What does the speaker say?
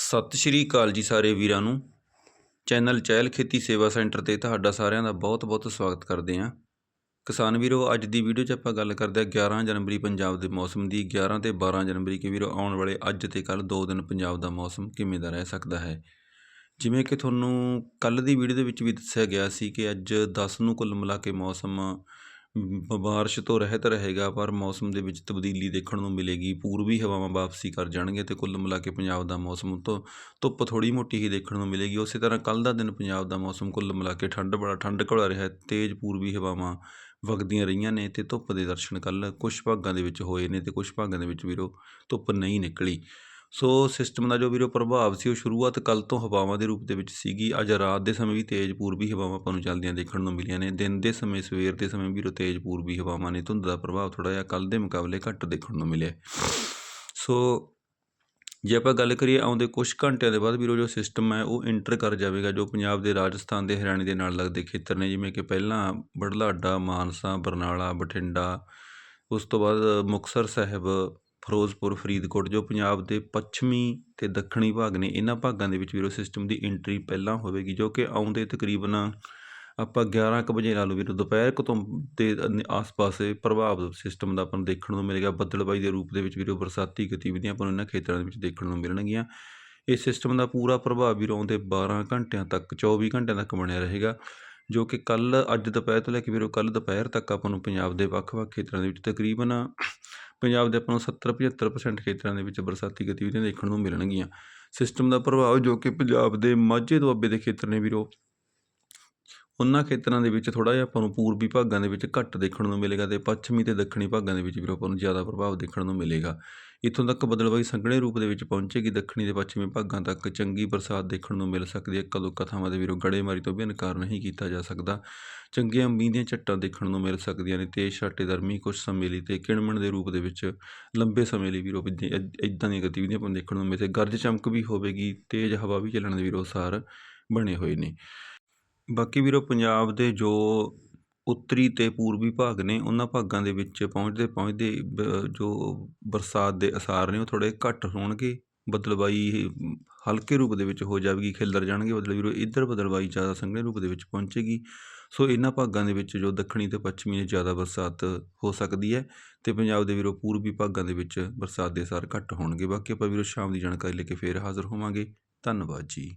ਸਤਿ ਸ਼੍ਰੀ ਅਕਾਲ ਜੀ ਸਾਰੇ ਵੀਰਾਂ ਨੂੰ। ਚੈਨਲ ਚਹਿਲ ਖੇਤੀ ਸੇਵਾ ਸੈਂਟਰ ਤੇ ਤੁਹਾਡਾ ਸਾਰਿਆਂ ਦਾ ਬਹੁਤ-ਬਹੁਤ ਸਵਾਗਤ ਕਰਦੇ ਹਾਂ। ਕਿਸਾਨ ਵੀਰੋ, ਅੱਜ ਦੀ ਵੀਡੀਓ 'ਚ ਆਪਾਂ ਗੱਲ ਕਰਦੇ ਹਾਂ 11 ਜਨਵਰੀ ਪੰਜਾਬ ਦੇ ਮੌਸਮ ਦੀ। 11 ਤੇ 12 ਜਨਵਰੀ ਕੇ ਵੀਰੋ, ਆਉਣ ਵਾਲੇ ਅੱਜ ਤੇ ਕੱਲ ਦੋ ਦਿਨ ਪੰਜਾਬ ਦਾ ਮੌਸਮ ਕਿਵੇਂ ਦਾ ਰਹਿ ਸਕਦਾ ਹੈ। ਜਿਵੇਂ ਕਿ ਤੁਹਾਨੂੰ ਕੱਲ ਦੀ ਵੀਡੀਓ ਦੇ ਵਿੱਚ ਵੀ ਦੱਸਿਆ ਗਿਆ ਸੀ ਕਿ ਅੱਜ 10 ਨੂੰ ਕੁੱਲ ਮਿਲਾ ਕੇ ਮੌਸਮ ਬਾਰਿਸ਼ ਤੋਂ ਰਹਿਤ ਰਹੇਗਾ, ਪਰ ਮੌਸਮ ਦੇ ਵਿੱਚ ਤਬਦੀਲੀ ਦੇਖਣ ਨੂੰ ਮਿਲੇਗੀ। ਪੂਰਬੀ ਹਵਾਵਾਂ ਵਾਪਸੀ ਕਰ ਜਾਣਗੇ ਤੇ ਕੁੱਲ ਮਿਲਾ ਕੇ ਪੰਜਾਬ ਦਾ ਮੌਸਮ ਤੋਂ ਧੁੱਪ ਥੋੜੀ ਮੋਟੀ ਹੀ ਦੇਖਣ ਨੂੰ ਮਿਲੇਗੀ। ਉਸੇ ਤਰ੍ਹਾਂ ਕੱਲ ਦਾ ਦਿਨ ਪੰਜਾਬ ਦਾ ਮੌਸਮ ਕੁੱਲ ਮਿਲਾ ਕੇ ਠੰਡ, ਬੜਾ ਠੰਡ ਵਾਲਾ ਰਿਹਾ ਤੇਜ਼ ਪੂਰਬੀ ਹਵਾਵਾਂ ਵਗਦੀਆਂ ਰਹੀਆਂ ਨੇ ਤੇ ਧੁੱਪ ਦੇ ਦਰਸ਼ਨ ਕੱਲ ਕੁਝ ਭਾਗਾਂ ਦੇ ਵਿੱਚ ਹੋਏ ਨੇ ਤੇ ਕੁਝ ਭਾਗਾਂ ਦੇ ਵਿੱਚ ਵੀਰੋ ਧੁੱਪ ਨਹੀਂ ਨਿਕਲੀ। ਸੋ ਸਿਸਟਮ ਦਾ ਜੋ ਵੀਰੋ ਪ੍ਰਭਾਵ ਸੀ ਉਹ ਸ਼ੁਰੂਆਤ ਕੱਲ ਤੋਂ ਹਵਾਵਾਂ ਦੇ ਰੂਪ ਦੇ ਵਿੱਚ ਸੀਗੀ। ਅੱਜ ਰਾਤ ਦੇ ਸਮੇਂ ਵੀ ਤੇਜ਼ ਪੂਰਬੀ ਹਵਾਵਾਂ ਆਪਾਂ ਨੂੰ ਚੱਲਦੀਆਂ ਦੇਖਣ ਨੂੰ ਮਿਲੀਆਂ ਨੇ। ਦਿਨ ਦੇ ਸਮੇਂ, ਸਵੇਰ ਦੇ ਸਮੇਂ ਵੀਰੋ ਤੇਜ਼ ਪੂਰਬੀ ਹਵਾਵਾਂ ਨੇ। ਧੁੰਦ ਦਾ ਪ੍ਰਭਾਵ ਥੋੜਾ ਜਿਹਾ ਕੱਲ ਦੇ ਮੁਕਾਬਲੇ ਘੱਟ ਦੇਖਣ ਨੂੰ ਮਿਲਿਆ। ਸੋ ਜੇ ਆਪਾਂ ਗੱਲ ਕਰੀਏ ਆਉਂਦੇ ਕੁਝ ਘੰਟਿਆਂ ਦੇ ਬਾਅਦ ਵੀਰੋ ਜੋ ਸਿਸਟਮ ਹੈ ਉਹ ਇੰਟਰ ਕਰ ਜਾਵੇਗਾ, ਜੋ ਪੰਜਾਬ ਦੇ, ਰਾਜਸਥਾਨ ਦੇ, ਹਰਿਆਣੇ ਦੇ ਨਾਲ ਲੱਗਦੇ ਖੇਤਰ ਨੇ। ਜਿਵੇਂ ਕਿ ਪਹਿਲਾਂ ਬੜਲਾਡਾ, ਮਾਨਸਾ, ਬਰਨਾਲਾ, ਬਠਿੰਡਾ, ਉਸ ਤੋਂ ਬਾਅਦ ਮੁਕਤਸਰ ਸਾਹਿਬ ਫਿਰੋਜ਼ਪੁਰ, ਫਰੀਦਕੋਟ, ਜੋ ਪੰਜਾਬ ਦੇ ਪੱਛਮੀ ਅਤੇ ਦੱਖਣੀ ਭਾਗ ਨੇ, ਇਹਨਾਂ ਭਾਗਾਂ ਦੇ ਵਿੱਚ ਵੀਰੋ ਸਿਸਟਮ ਦੀ ਐਂਟਰੀ ਪਹਿਲਾਂ ਹੋਵੇਗੀ, ਜੋ ਕਿ ਆਉਂਦੇ ਤਕਰੀਬਨ ਆਪਾਂ 11 ਕੁ ਵਜੇ ਲਾ ਲਓ ਵੀਰੋ, ਦੁਪਹਿਰ ਕੁ ਤੋਂ ਦੇ ਆਸ-ਪਾਸ ਪ੍ਰਭਾਵ ਸਿਸਟਮ ਦਾ ਆਪਾਂ ਨੂੰ ਦੇਖਣ ਨੂੰ ਮਿਲੇਗਾ, ਬੱਦਲਬਾਈ ਦੇ ਰੂਪ ਦੇ ਵਿੱਚ ਵੀਰੋ ਬਰਸਾਤੀ ਗਤੀਵਿਧੀਆਂ ਆਪਾਂ ਨੂੰ ਇਹਨਾਂ ਖੇਤਰਾਂ ਦੇ ਵਿੱਚ ਦੇਖਣ ਨੂੰ ਮਿਲਣਗੀਆਂ। ਇਹ ਸਿਸਟਮ ਦਾ ਪੂਰਾ ਪ੍ਰਭਾਵ ਵੀਰੋ ਆਉਂਦੇ 12 ਘੰਟਿਆਂ ਤੱਕ 24 ਘੰਟਿਆਂ ਤੱਕ ਬਣਿਆ ਰਹੇਗਾ, ਜੋ ਕਿ ਕੱਲ ਅੱਜ ਦੁਪਹਿਰ ਤੋਂ ਲੈ ਕੇ ਵੀਰੋ ਕੱਲ ਦੁਪਹਿਰ ਤੱਕ ਆਪਾਂ ਨੂੰ ਪੰਜਾਬ ਦੇ ਵੱਖ-ਵੱਖ ਖੇਤਰਾਂ ਦੇ ਵਿੱਚ ਤਕਰੀਬਨ ਪੰਜਾਬ ਦੇ ਆਪਾਂ ਨੂੰ 70-75% ਖੇਤਰਾਂ ਦੇ ਵਿੱਚ ਬਰਸਾਤੀ ਗਤੀਵਿਧੀਆਂ ਦੇਖਣ ਨੂੰ ਮਿਲਣਗੀਆਂ। ਸਿਸਟਮ ਦਾ ਪ੍ਰਭਾਵ ਜੋ ਕਿ ਪੰਜਾਬ ਦੇ ਮਾਝੇ ਦੁਆਬੇ ਦੇ ਖੇਤਰ ਨੇ ਵੀਰੋ ਉਹਨਾਂ ਖੇਤਰਾਂ ਦੇ ਵਿੱਚ ਥੋੜ੍ਹਾ ਜਿਹਾ ਆਪਾਂ ਨੂੰ ਪੂਰਬੀ ਭਾਗਾਂ ਦੇ ਵਿੱਚ ਘੱਟ ਦੇਖਣ ਨੂੰ ਮਿਲੇਗਾ ਅਤੇ ਪੱਛਮੀ ਅਤੇ ਦੱਖਣੀ ਭਾਗਾਂ ਦੇ ਵਿੱਚ ਵੀਰੋ ਆਪਾਂ ਨੂੰ ਜ਼ਿਆਦਾ ਪ੍ਰਭਾਵ ਦੇਖਣ ਨੂੰ ਮਿਲੇਗਾ। ਇੱਥੋਂ ਤੱਕ ਬਦਲਵਾਈ ਸੰਘਣੇ ਰੂਪ ਦੇ ਵਿੱਚ ਪਹੁੰਚੇਗੀ, ਦੱਖਣੀ ਤੇ ਪੱਛਮੀ ਭਾਗਾਂ ਤੱਕ ਚੰਗੀ ਬਰਸਾਤ ਦੇਖਣ ਨੂੰ ਮਿਲ ਸਕਦੀ ਹੈ। ਕਦੋਂ ਕਥਾਵਾਂ ਦੇ ਵੀਰੋ, ਗੜੇਮਾਰੀ ਤੋਂ ਵੀ ਇਨਕਾਰ ਨਹੀਂ ਕੀਤਾ ਜਾ ਸਕਦਾ। ਚੰਗੀਆਂ ਮੀਂਹ ਦੀਆਂ ਝੱਟਾਂ ਦੇਖਣ ਨੂੰ ਮਿਲ ਸਕਦੀਆਂ ਨੇ। ਤੇਜ਼ ਛਾਟੇਦਾਰ ਮੀਂਹ ਕੁਝ ਸਮੇਂ ਲਈ ਤੇ ਕਿਣਮਣ ਦੇ ਰੂਪ ਦੇ ਵਿੱਚ ਲੰਬੇ ਸਮੇਂ ਲਈ ਵੀਰੋ ਇਦਾਂ ਦੀਆਂ ਗਤੀਵਿਧੀਆਂ ਆਪਾਂ ਨੂੰ ਦੇਖਣ ਨੂੰ ਮਿਲੇ ਤੇ ਗਰਜ ਚਮਕ ਵੀ ਹੋਵੇਗੀ, ਤੇਜ਼ ਹਵਾ ਵੀ ਚੱਲਣ ਦੇ ਵੀਰੋ ਸਾਰ ਬਣੇ ਹੋਏ ਨੇ। ਬਾਕੀ ਵੀਰੋ, ਪੰਜਾਬ ਦੇ ਜੋ ਉੱਤਰੀ ਤੇ ਪੂਰਬੀ ਭਾਗ ਨੇ, ਉਹਨਾਂ ਭਾਗਾਂ ਦੇ ਵਿੱਚ ਪਹੁੰਚਦੇ ਪਹੁੰਚਦੇ ਬ- ਜੋ ਬਰਸਾਤ ਦੇ ਅਸਾਰ ਨੇ, ਉਹ ਥੋੜੇ ਘੱਟ ਹੋਣਗੇ। ਬਦਲਵਾਈ ਹਲਕੇ ਰੂਪ ਦੇ ਵਿੱਚ ਹੋ ਜਾਵੇਗੀ, ਖਿੱਲਰ ਜਾਣਗੇ ਬਦਲ ਵੀਰੋ, ਇੱਧਰ ਬਦਲਵਾਈ ਜ਼ਿਆਦਾ ਸੰਘਣੇ ਰੂਪ ਦੇ ਵਿੱਚ ਪਹੁੰਚੇਗੀ। ਸੋ ਇਹਨਾਂ ਭਾਗਾਂ ਦੇ ਵਿੱਚ ਜੋ ਦੱਖਣੀ ਤੇ ਪੱਛਮੀ ਨੇ ਜ਼ਿਆਦਾ ਬਰਸਾਤ ਹੋ ਸਕਦੀ ਹੈ ਤੇ ਪੰਜਾਬ ਦੇ ਵੀਰੋ, ਪੂਰਬੀ ਭਾਗਾਂ ਦੇ ਵਿੱਚ ਬਰਸਾਤ ਦੇ ਅਸਾਰ ਘੱਟ ਹੋਣਗੇ। ਬਾਕੀ ਆਪਾਂ ਵੀਰੋ, ਸ਼ਾਮ ਦੀ ਜਾਣਕਾਰੀ ਲੈ ਕੇ ਫੇਰ ਹਾਜ਼ਰ ਹੋਵਾਂਗੇ। ਧੰਨਵਾਦ ਜੀ।